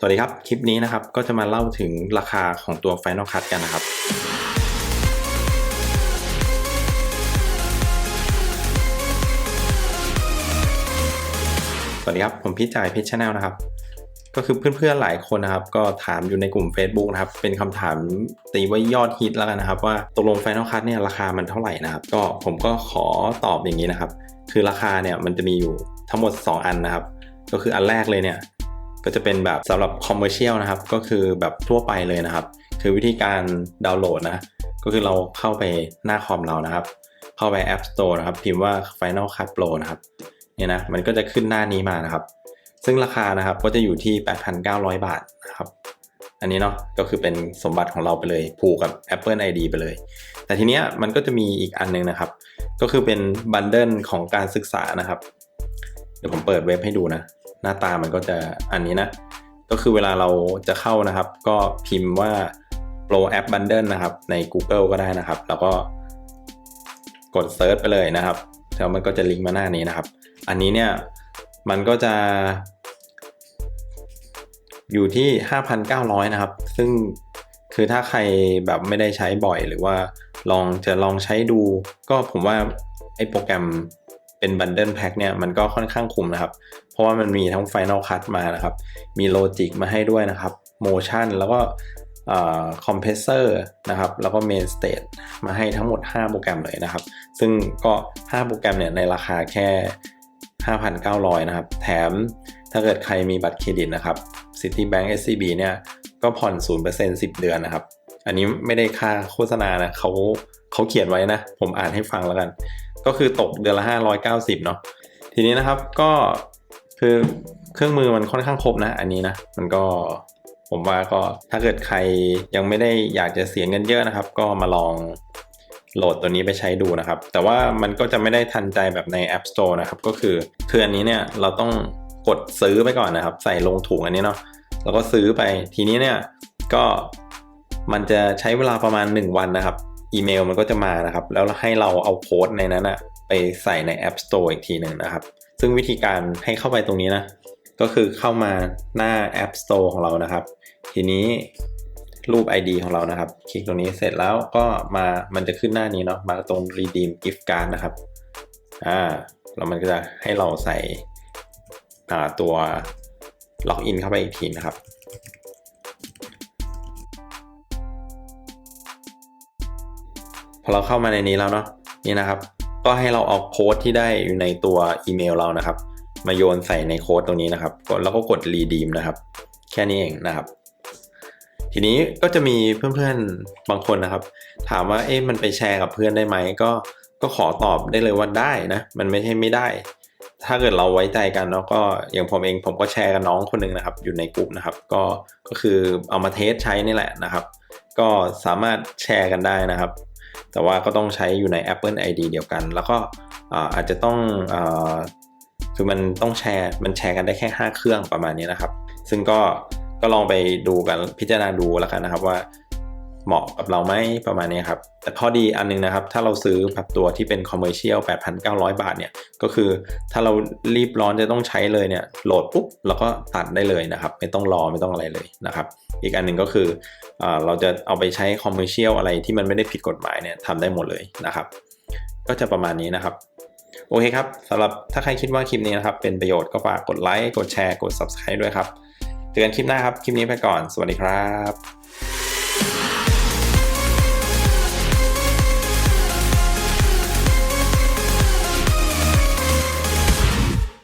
สวัสดีครับ คลิปนี้นะครับก็จะมาเล่าถึงราคาของตัว Final Cut กันนะครับ สวัสดีครับ ผมพี่จ่ายเพชรชาแนลนะครับ ก็คือเพื่อนๆหลายคนนะครับ ก็ถามอยู่ในกลุ่ม Facebook นะครับ เป็นคำถามตีว่ายอดฮิตแล้วกันนะครับ ว่าตกลง Final Cut เนี่ยราคามันเท่าไหร่นะครับ ก็ผมก็ขอตอบอย่างนี้นะครับ คือราคาเนี่ยมันจะมีอยู่ทั้งหมด 2 อันนะครับ ก็คืออันแรกเลยเนี่ย ก็จะเป็นแบบสำหรับคอมเมอร์เชียลนะครับ ก็คือแบบทั่วไปเลยนะครับ คือวิธีการดาวน์โหลดนะ ก็คือเราเข้าไปหน้าคอมเรานะครับ เข้าไป App Store นะครับ พิมพ์ว่า Final Cut Pro นะครับเนี่ยนะมันก็จะขึ้นหน้านี้มานะครับ ซึ่งราคานะครับก็จะอยู่ที่ 8,900 บาทนะครับอันนี้เนาะก็คือเป็นสมบัติของเราไปเลย ผูกกับ Apple ID ไปเลย แต่ทีเนี้ยมันก็จะมีอีกอันหนึงนะครับ ก็คือเป็นบันเดิลของการศึกษานะครับ เดี๋ยวผมเปิดเว็บให้ดูนะ หน้าตามันก็จะอันนี้นะ ก็คือเวลาเราจะเข้านะครับ ก็พิมพ์ว่า Pro App Bundle นะครับ ใน Google ก็ได้นะครับ แล้วก็กด Search ไปเลยนะครับแล้วมันก็จะลิงก์มาหน้านี้นะครับ อันนี้เนี่ยมันก็จะอยู่ที่ 5,900 นะครับ ซึ่งคือถ้าใครแบบไม่ได้ใช้บ่อยหรือว่าลองจะลองใช้ดู ก็ผมว่าไอ้โปรแกรม เป็นบันเดิลแพ็คเนี่ยมันก็ค่อนข้างคุ้มนะครับ เพราะว่ามันมีทั้ง Final Cut มานะครับ มี Logic มาให้ด้วยนะครับ Motion แล้วก็คอมเพรสเซอร์นะครับ แล้วก็ Main Stage มาให้ทั้งหมด 5 โปรแกรมเลยนะครับ ซึ่งก็ 5 โปรแกรมเนี่ยในราคาแค่ 5,900 นะครับ แถมถ้าเกิดใครมีบัตรเครดิตนะครับ Citibank SCB เนี่ยก็ผ่อน 0% 10 เดือนนะครับ อันนี้ไม่ได้ค่าโฆษณานะเขาเขาเขียนไว้นะ ผมอ่านให้ฟังแล้วกัน ก็คือตกเดือนละ 590 เนาะทีนี้นะครับก็คือเครื่องมือมันค่อนข้างครบนะ อันนี้นะ มันก็ผมว่าก็ถ้าเกิดใครยังไม่ได้อยากจะเสียเงินเยอะนะครับ ก็มาลองโหลดตัวนี้ไปใช้ดูนะครับ แต่ว่ามันก็จะไม่ได้ทันใจแบบใน App Store นะครับ ก็คือคืออันนี้เนี่ยเราต้องกดซื้อไปก่อนนะครับ ใส่ลงถุงอันนี้เนาะแล้วก็ซื้อไปทีนี้เนี่ยก็มันจะใช้เวลาประมาณ 1 วันนะครับ อีเมลมันก็จะมานะครับ แล้วให้เราเอาโค้ดในนั้นอะไปใส่ใน App Store อีกทีหนึ่งนะครับ ซึ่งวิธีการให้เข้าไปตรงนี้นะ ก็คือเข้ามาหน้า App Store ของเรานะครับ ทีนี้รูป ID ของเรานะครับ คลิกตรงนี้เสร็จแล้วก็มามันจะขึ้นหน้านี้เนาะมาตรง redeem gift card นะครับอ่าแล้วมันก็จะให้เราใส่ตัวล็อกอินเข้าไปอีกทีนะครับ อเราเข้ามาในนี้แล้วเนาะนี่นะครับ ก็ให้เราเอาโค้ดที่ได้อยู่ในตัวอีเมลเรานะครับ มาโยนใส่ในโค้ดตรงนี้นะครับแล้วก็กด redeem นะครับ แค่นี้เองนะครับ ทีนี้ก็จะมีเพื่อนๆบางคนนะครับ ถามว่าเอ๊ะมันไปแชร์กับเพื่อนได้ไหมก็ก็ขอตอบได้เลยว่าได้นะ มันไม่ใช่ไม่ได้ ถ้าเกิดเราไว้ใจกันแล้วก็อย่างผมเองผมก็แชร์กับน้องคนหนึ่งนะครับ อยู่ในกลุ่มนะครับ ก็ก็คือเอามาเทสใช้นี่แหละนะครับ ก็สามารถแชร์กันได้นะครับ แต่ว่าก็ต้องใช้อยู่ใน Apple ID เดียวกัน แล้วก็อาจจะต้องอคือมันต้องแชร์มันแชร์กันได้แค่ 5 เครื่องประมาณนี้นะครับ ซึ่งก็ก็ลองไปดูกันพิจารณาดูแล้วกันนะครับว่า เหมาะกับเราไหมประมาณนี้ครับ แต่ข้อดีอันนึงนะครับ ถ้าเราซื้อแบบตัวที่เป็นคอมเมอร์เชียล8,900 บาทเนี่ย ก็คือถ้าเรารีบร้อนจะต้องใช้เลยเนี่ย โหลดปุ๊บแล้วก็ตัดได้เลยนะครับ ไม่ต้องรอไม่ต้องอะไรเลยนะครับ อีกอันหนึ่งก็คืออเราจะเอาไปใช้คอมเมอร์เชียลอะไรที่มันไม่ได้ผิดกฎหมายเนี่ยทำได้หมดเลยนะครับ ก็จะประมาณนี้นะครับโอเคครับสำหรับถ้าใครคิดว่าคลิปนี้นะครับ เป็นประโยชน์ก็ฝากกดไลค์กดแชร์กด subscribe ด้วยครับเจอกันคลิปหน้าครับ คลิปนี้ไปก่อน สวัสดีครับ